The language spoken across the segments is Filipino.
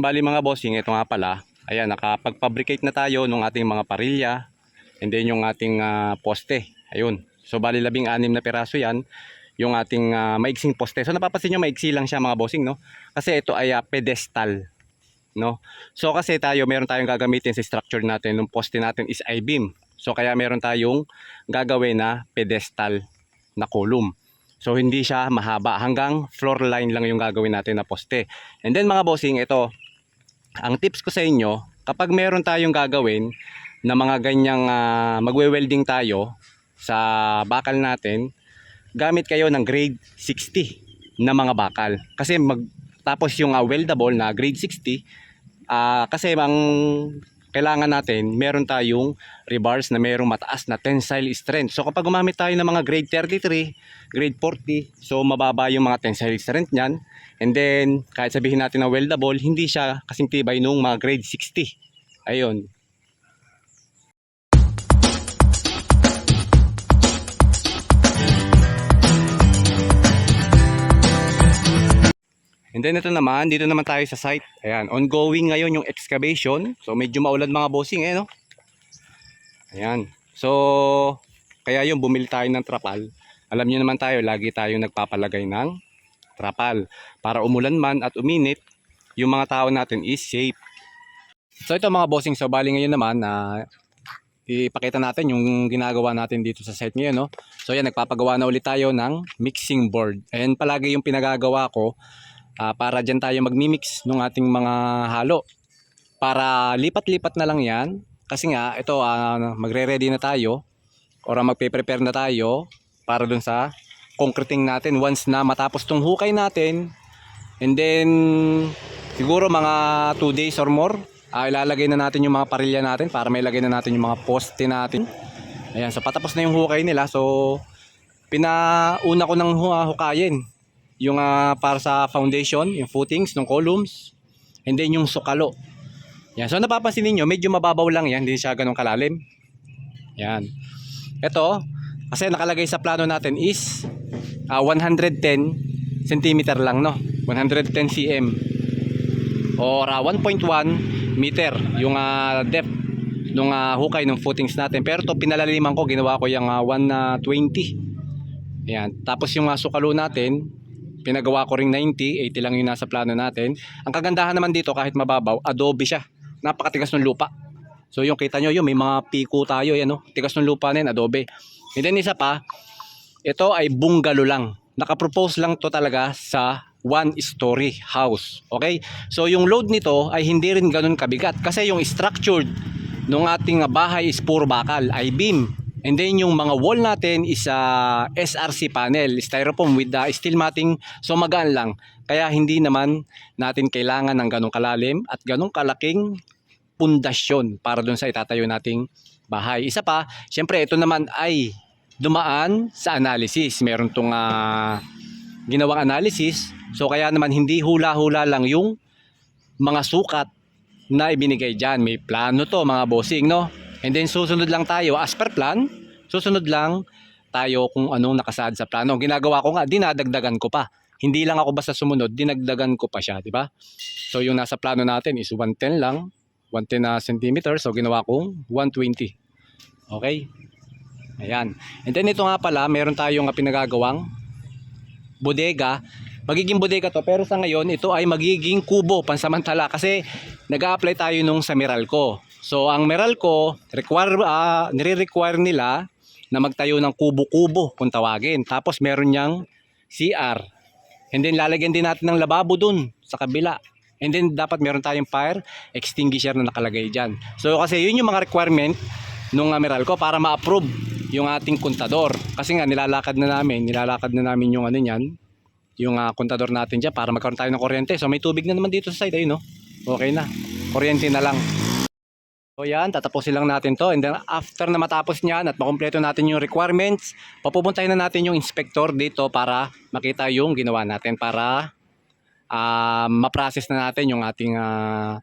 Bali mga bossing, ito nga pala. Ayan, nakapag-fabricate na tayo ng ating mga parilya and then yung ating ah, poste. Ayun. So bali labing anim na piraso yan yung ating ah, maiksing poste. So napapansin nyo maiksi lang siya mga bossing no? Kasi ito ay ah, pedestal. No? So kasi tayo meron tayong gagamitin sa structure natin ng poste natin is I-beam. So kaya meron tayong gagawin na pedestal na column. So hindi siya mahaba hanggang floor line lang yung gagawin natin na poste. And then mga bossing, ito ang tips ko sa inyo, kapag meron tayong gagawin na mga ganyang ah, magwe-welding tayo sa bakal natin, gamit kayo ng grade 60 na mga bakal. Kasi mag tapos yung ah, weldable na grade 60, ah, kasi ang kailangan natin, meron tayong rebars na merong mataas na tensile strength. So kapag gumamit tayo ng mga grade 33, grade 40, so mababa yung mga tensile strength niyan. And then, kahit sabihin natin na weldable, hindi siya kasing tibay nung mga grade 60. Ayun. And then ito naman, dito naman tayo sa site. Ayan, ongoing ngayon yung excavation. So medyo maulan mga bossing eh, no? Ayan. So, kaya yung bumili tayo ng trapal. Alam niyo naman tayo, lagi tayong nagpapalagay ng trapal. Para umulan man at uminit, yung mga tao natin is safe. So ito mga bossing, so bali ngayon naman na ipakita natin yung ginagawa natin dito sa site ngayon. No? So yan, nagpapagawa na ulit tayo ng mixing board. Ayan palagi yung pinagagawa ko ah, para dyan tayo magmimix ng ating mga halo. Para lipat-lipat na lang yan. Kasi nga, ito, ah, magre-ready na tayo. Or ah, magpe-prepare na tayo para dun sa concreting natin once na matapos tong hukay natin. And then siguro mga 2 days or more ah, ilalagay na natin yung mga parilya natin para may lagay na natin yung mga poste natin. Ayan so patapos na yung hukay nila. So pinauna ko ng hu- hukayin yung ah, para sa foundation yung footings ng columns and then yung sukalo. Yan. So napapansin niyo medyo mababaw lang yan hindi siya ganun kalalim. Yan. Ito kasi nakalagay sa plano natin is ah, 110 cm lang no? 110 cm. Or ah, 1.1 meter yung ah, depth nung ah, hukay ng footings natin. Pero to pinalaliman ko ginawa ko yung ah, 120 Ayan. tapos yung ah, sukalo natin pinagawa ko ring 90 80 lang yung nasa plano natin ang kagandahan naman dito kahit mababaw adobe siya napakatigas ng lupa so yung kita nyo yun may mga piko tayo yan no tigas ng lupa na yun adobe and then isa pa ito ay bungalow lang nakapropose lang to talaga sa one story house. Okay? So yung load nito ay hindi rin ganun kabigat kasi yung structured nung ating bahay is puro bakal, ay beam. And then yung mga wall natin is a SRC panel, styrofoam with the steel matting, so magaan lang. Kaya hindi naman natin kailangan ng ganong kalalim at ganong kalaking pundasyon para dun sa itatayo nating bahay. Isa pa, syempre ito naman ay dumaan sa analysis. Meron tong ah, ginawang analysis. So kaya naman hindi hula-hula lang yung mga sukat na ibinigay dyan. May plano to mga bossing, no? And then susunod lang tayo as per plan. Susunod lang tayo kung anong nakasaad sa plano. Ginagawa ko nga, dinadagdagan ko pa. Hindi lang ako basta sumunod, dinagdagan ko pa siya, di ba? So yung nasa plano natin is 110 lang, 110 na centimeter. So ginawa kong 120. Okay? Ayan. And then ito nga pala, meron tayong pinagagawang bodega. Magiging bodega to, pero sa ngayon, ito ay magiging kubo pansamantala kasi nag apply tayo nung sa Meralco. So, ang Meralco, require, ah, nire-require nila na magtayo ng kubo-kubo kung tawagin. Tapos meron niyang CR. And then lalagyan din natin ng lababo dun sa kabila. And then dapat meron tayong fire extinguisher na nakalagay dyan. So kasi yun yung mga requirement nung uh, Meralco para ma-approve yung ating kontador. Kasi nga nilalakad na namin, nilalakad na namin yung ano niyan, yung uh, kontador natin dyan para magkaroon tayo ng kuryente. So may tubig na naman dito sa side, ayun no. Okay na. Kuryente na lang. So yan, tatapusin lang natin to and then after na matapos niyan at makumpleto natin yung requirements, papupuntahin na natin yung inspector dito para makita yung ginawa natin para ah, ma-process na natin yung ating ah,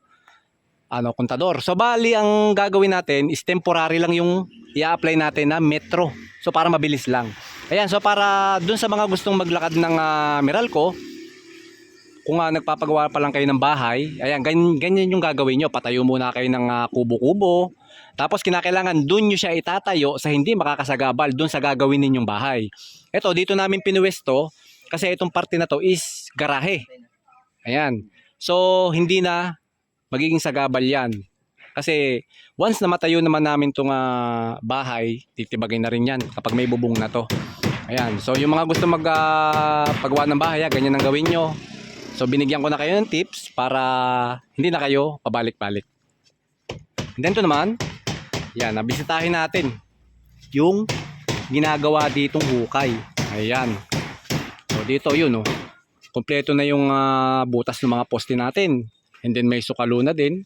ano kontador. So bali ang gagawin natin is temporary lang yung i-apply natin na metro. So para mabilis lang. Ayan, so para dun sa mga gustong maglakad ng ah, Meralco, kung ah, nagpapagawa pa lang kayo ng bahay, ayan, ganyan, ganyan yung gagawin nyo. Patayo muna kayo ng ah, kubo-kubo. Tapos kinakailangan dun nyo siya itatayo sa hindi makakasagabal dun sa gagawin ninyong bahay. Ito, dito namin pinuwesto kasi itong parte na to is garahe. Ayan. So, hindi na magiging sagabal yan. Kasi once na matayo naman namin itong ah, bahay, titibagay na rin yan kapag may bubong na to. Ayan. So, yung mga gusto mag paggawa ng bahay, ah, ganyan ang gawin nyo. So, binigyan ko na kayo ng tips para hindi na kayo pabalik-balik. And then to naman, yan, nabisitahin natin yung ginagawa ditong hukay. Ayan. So, dito yun, oh. Kompleto na yung ah, butas ng mga poste natin. And then may sukalo na din.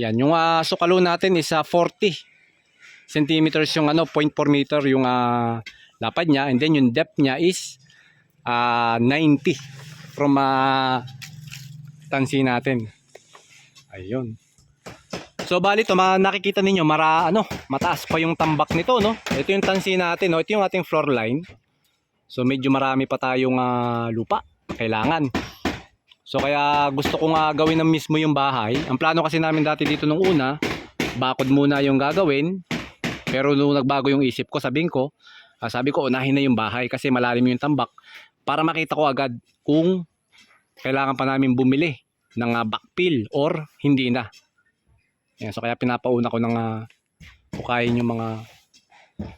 Yan, yung ah, sukalo natin is ah, 40 centimeters yung ano, 0.4 meter yung ah, lapad niya. And then yung depth niya is ah, 90 from ah, tansi natin. Ayun. So bali to, ma- nakikita ninyo mara ano, mataas pa yung tambak nito, no? Ito yung tansi natin, no? Ito yung ating floor line. So medyo marami pa tayong ah, lupa kailangan. So kaya gusto ko nga gawin ng mismo yung bahay. Ang plano kasi namin dati dito nung una, bakod muna yung gagawin. Pero nung nagbago yung isip ko, sabihin ko, ah, sabi ko unahin na yung bahay kasi malalim yung tambak para makita ko agad kung kailangan pa namin bumili ng ah, backfill or hindi na. Yan, so kaya pinapauna ko ng uh, hukayin yung mga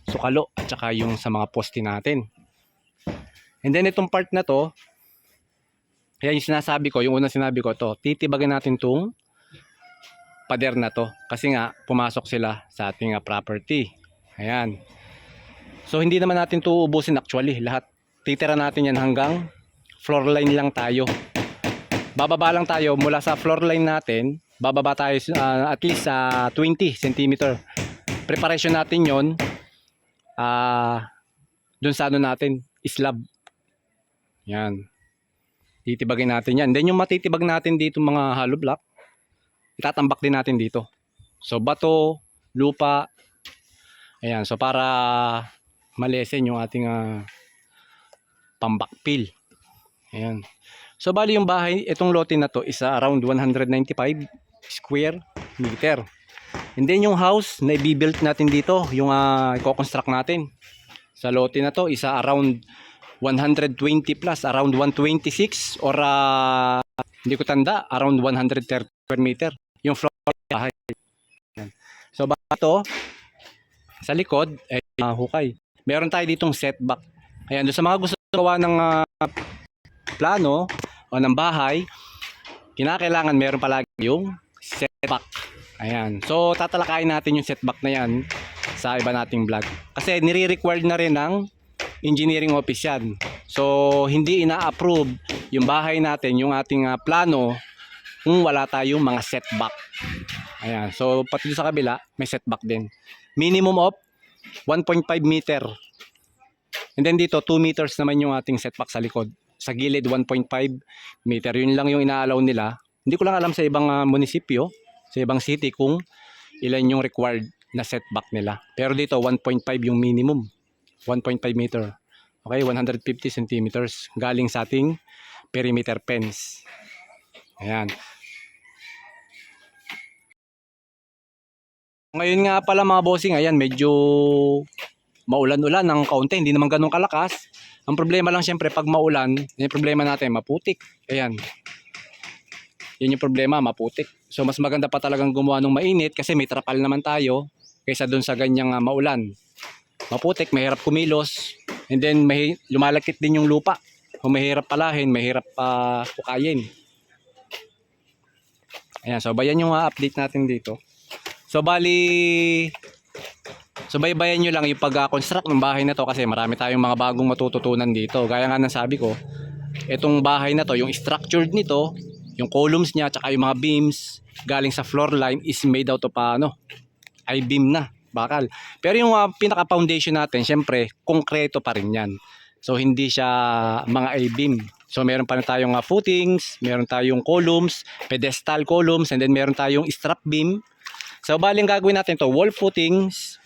sukalo at saka yung sa mga poste natin. And then itong part na to, kaya yung sinasabi ko, yung unang sinabi ko to, titibagan natin tong pader na to. Kasi nga, pumasok sila sa ating ah, property. Ayan. So hindi naman natin to ubusin actually. Lahat titira natin yan hanggang floor line lang tayo. Bababa lang tayo mula sa floor line natin. Bababa tayo ah, at least sa 20 cm. Preparation natin yon ah dun sa ano natin, slab. Yan. Titibagin natin yan. Then yung matitibag natin dito mga hollow block, itatambak din natin dito. So bato, lupa, ayan. So para malesen yung ating uh, pambakpil. Ayan. So bali yung bahay, itong lote na to is ah, around 195 square meter. And then yung house na i-build natin dito, yung uh, i-construct natin sa lote na to is ah, around 120 plus, around 126 or ah, hindi ko tanda, around 130 per meter yung floor bahay. Yan. So baka to, sa likod, ay uh, hukay. Meron tayo ditong setback. Ayan, doon sa mga gusto gawa ng ah, plano o ng bahay, kinakailangan meron palagi yung setback. Ayan. So, tatalakayin natin yung setback na yan sa iba nating vlog. Kasi nire-required na rin ng engineering office yan. So, hindi ina-approve yung bahay natin, yung ating ah, plano, kung wala tayong mga setback. Ayan. So, pati sa kabila, may setback din. Minimum of 1.5 meter. And then dito, 2 meters naman yung ating setback sa likod. Sa gilid, 1.5 meter. Yun lang yung inaalaw nila. Hindi ko lang alam sa ibang ah, munisipyo, sa ibang city kung ilan yung required na setback nila. Pero dito, 1.5 yung minimum. 1.5 meter. Okay, 150 centimeters galing sa ating perimeter fence. Ayan. Ngayon nga pala mga bossing, ayan, medyo maulan-ulan ng kaunti, hindi naman ganun kalakas. Ang problema lang syempre pag maulan, yung problema natin, maputik. Ayan. Yan yung problema, maputik. So mas maganda pa talagang gumawa ng mainit kasi may trapal naman tayo kaysa dun sa ganyang ah, maulan. Maputik, mahirap kumilos. And then may lumalakit din yung lupa. Kung mahirap palahin, mahirap pa pukayin. Ayan, so bayan yung ah, update natin dito. So bali So baybayan nyo lang yung pag-construct ng bahay na to kasi marami tayong mga bagong matututunan dito. Gaya nga ng sabi ko, itong bahay na to, yung structured nito, yung columns niya, tsaka yung mga beams galing sa floor line is made out of ano, I-beam na, bakal. Pero yung uh, pinaka-foundation natin, syempre, konkreto pa rin yan. So hindi siya mga I-beam. So meron pa rin tayong uh, footings, meron tayong columns, pedestal columns, and then meron tayong strap beam. So baling gagawin natin to wall footings,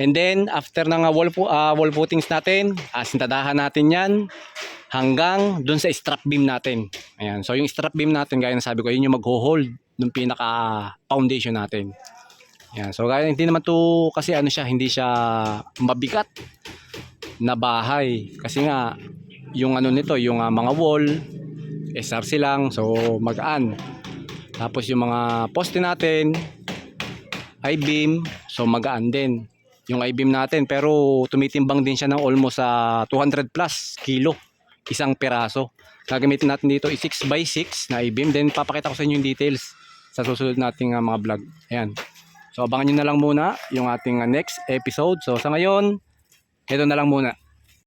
And then, after ng uh, wall, uh, wall footings natin, asintadahan natin yan. hanggang dun sa strap beam natin. Ayan. So yung strap beam natin, gaya na sabi ko, yun yung magho-hold ng pinaka foundation natin. Ayan. So gaya hindi naman to kasi ano siya, hindi siya mabigat na bahay. Kasi nga yung ano nito, yung ah, mga wall, SRC lang, so magaan. Tapos yung mga poste natin, I-beam, so magaan din. Yung I-beam natin, pero tumitimbang din siya ng almost sa 200 plus kilo, isang peraso. Gagamitin natin dito is 6 by 6 na I-beam, then papakita ko sa inyo yung details sa susunod nating ah, mga vlog. Ayan. So abangan nyo na lang muna yung ating ah, next episode. So sa ngayon, ito na lang muna.